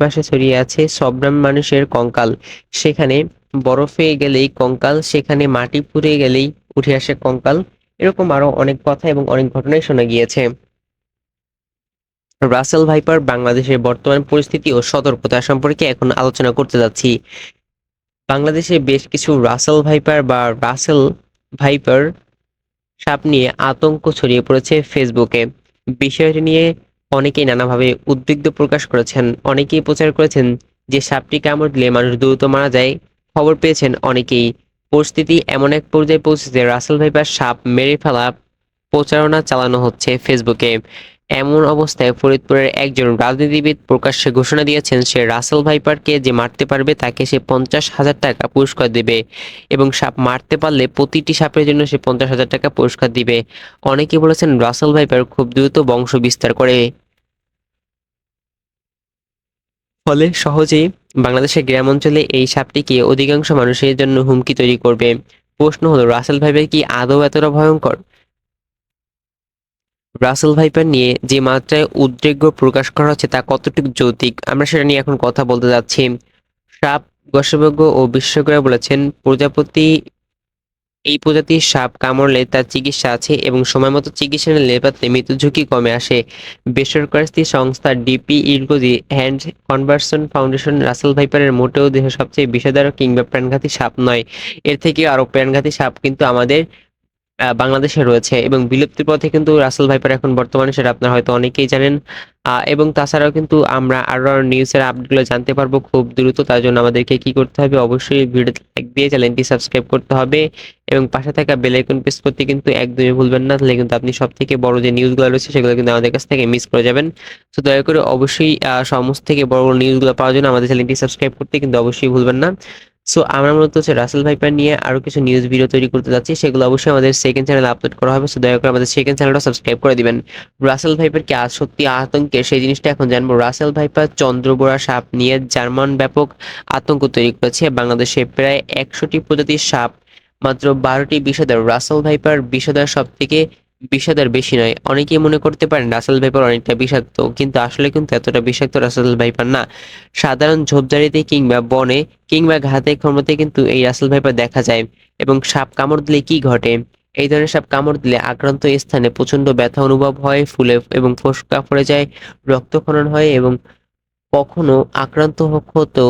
চারপাশে ছড়িয়ে আছে সবরাম মানুষের কঙ্কাল। সেখানে বরফে গেলেই কঙ্কাল, সেখানে মাটি পুড়ে গেলেই উঠে আসে কঙ্কাল। এরকম আরও অনেক কথা এবং অনেক ঘটনাই শোনা গিয়েছে। রাসেল ভাইপার বাংলাদেশের বর্তমান পরিস্থিতি ও সতর্কতা সম্পর্কে এখন আলোচনা করতে যাচ্ছি। বাংলাদেশে বেশ কিছু রাসেল ভাইপার বা রাসেল ভাইপার সাপ নিয়ে আতঙ্ক ছড়িয়ে পড়েছে ফেসবুকে। বিষয়টি নিয়ে অনেকেই নানাভাবে উদ্বিগ্ন প্রকাশ করেছেন, অনেকেই প্রচার করেছেন যে সাপটি কামড় দিলে মানুষ দ্রুত মারা যায়। খবর পেয়েছেন অনেকেই। পরিস্থিতি এমন এক পর্যায়ে পৌঁছেছে রাসেল ভাইপার সাপ মেরে ফেলা প্রচারণা চালানো হচ্ছে ফেসবুকে। এমন অবস্থায় ফরিদপুরের একজন রাজনীতিবিদ প্রকাশ্যে ঘোষণা দিয়েছেন, সে রাসেল ভাইপারকে যে মারতে পারবে তাকে সে পঞ্চাশ হাজার টাকা পুরস্কার দেবে এবং সাপ মারতে পারলে প্রতিটি সাপের জন্য সে পঞ্চাশ হাজার টাকা পুরস্কার দিবে। অনেকে বলেছেন রাসেল ভাইপার খুব দ্রুত বংশ বিস্তার করে। ফলে সহজেই বাংলাদেশের গ্রাম অঞ্চলে এই সাপটিকে অধিকাংশ মানুষের জন্য হুমকি তৈরি করবে। প্রশ্ন হলো, রাসেল ভাইপার কি আদৌ এতটা ভয়ঙ্কর? রাসেল ভাইপার নিয়ে যে মাত্রায় উদ্বেগ প্রকাশ করা হচ্ছে তা কতটুকু যৌতিক আমরা সেটা নিয়ে এখন কথা বলতে যাচ্ছি। সাপ গবেষজ্ঞ ও বিশেষজ্ঞরা বলেছেন, প্রজাপতি, এই প্রজাতির সাপ কামড়লে তার চিকিৎসা আছে এবং সময় মতো চিকিৎসা নিলে পাতলে মৃত্যু ঝুঁকি কমে আসে। বেসরকারি সংস্থা ডিপি ইলগোজি হ্যান্ড কনভার্সন ফাউন্ডেশন রাসেল ভাইপারের মোটেও দেশের সবচেয়ে বিষাদারক কিংবা প্রাণঘাতী সাপ নয়। এর থেকে আরও প্রাণঘাতী সাপ কিন্তু আমাদের বাংলাদেশে রয়েছে এবং বিলুপ্তির পথে কিন্তু রাসেল ভাইপার এখন বর্তমানে সেটা আপনারা হয়তো অনেকেই জানেন। এবং তাছাড়াও কিন্তু আমরা আরও নিউজের আপডেটগুলো জানতে পারব খুব দ্রুত, তার জন্য আমাদেরকে কি করতে হবে অবশ্যই ভিডিও লাইক দিয়ে চ্যানেলটি সাবস্ক্রাইব করতে হবে এবং পাশে থাকা বেল আইকন প্রেস করতে কিন্তু একদমই ভুলবেন না, তাহলে কিন্তু আপনি সব থেকে বড় যে নিউজগুলো রয়েছে সেগুলো কিন্তু আমাদের কাছ থেকে মিস করে যাবেন। তো দয়া করে অবশ্যই সমস্ত থেকে বড় বড় নিউজগুলো পাওয়ার জন্য আমাদের চ্যানেলটি সাবস্ক্রাইব করতে কিন্তু অবশ্যই ভুলবেন না। সো আমরা মূলত হচ্ছে রাসেল ভাইপার নিয়ে আরও কিছু নিউজ ভিডিও তৈরি করতে যাচ্ছি। সেগুলো অবশ্যই আমাদের সেকেন্ড চ্যানেলে আপলোড করা হবে। সো দয়া করে আমাদের সেকেন্ড চ্যানেলটা সাবস্ক্রাইব করে দিবেন। রাসেল ভাইপার কি আজ সত্যি আতঙ্কের সেই জিনিসটা এখন জানব। রাসেল ভাইপার চন্দ্রবোড়া সাপ নিয়ে জার্মান ব্যাপক আতঙ্ক তৈরি করেছে। বাংলাদেশে প্রায় একশোটি প্রজাতির সাপ, মাত্র বারোটি বিষাদার রাসেল ভাইপার বিষাদার সব থেকে বিষাদার বেশি নয়। অনেকেই মনে করতে পারেন রাসেল ভাইপার অনেকটা বিষাক্ত, কিন্তু আসলে কিন্তু এতটা বিষাক্ত রাসেল ভাইপার না। সাধারণ ঝোপঝাড়িতে কিংবা বনে কিংবা ঘাতে ক্ষমতে কিন্তু এই রাসেল ভাইপার দেখা যায় এবং সাপ কামড় দিলে কি ঘটে? এই ধরনের সাপ কামড় দিলে আক্রান্ত স্থানে প্রচণ্ড ব্যথা অনুভব হয়, ফুলে এবং ফোসকা পড়ে যায় রক্তক্ষরণ হয় এবং কখনো আক্রান্ত হতো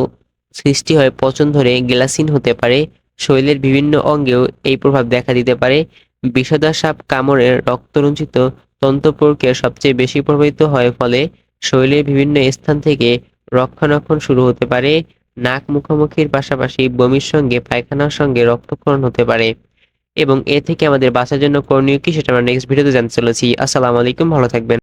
সৃষ্টি হয় পচন ধরে গ্লাসিন হতে পারে, শরীরের বিভিন্ন অঙ্গেও এই প্রভাব দেখা দিতে পারে। বিষধর সাপ কামড়ে রক্তরঞ্জিত তন্তু প্রক্রিয়া সবচেয়ে বেশি প্রভাবিত হয়, ফলে শরীরের বিভিন্ন স্থান থেকে রক্ষণাক্ষণ শুরু হতে পারে। নাক মুখোমুখির পাশাপাশি বমির সঙ্গে, পায়খানার সঙ্গে রক্তক্ষরণ হতে পারে। এবং এ থেকে আমাদের বাঁচার জন্য করণীয় কি সেটা আমরা নেক্সট ভিডিওতে জানতে চলেছি। আসসালামু আলাইকুম, ভালো থাকবেন।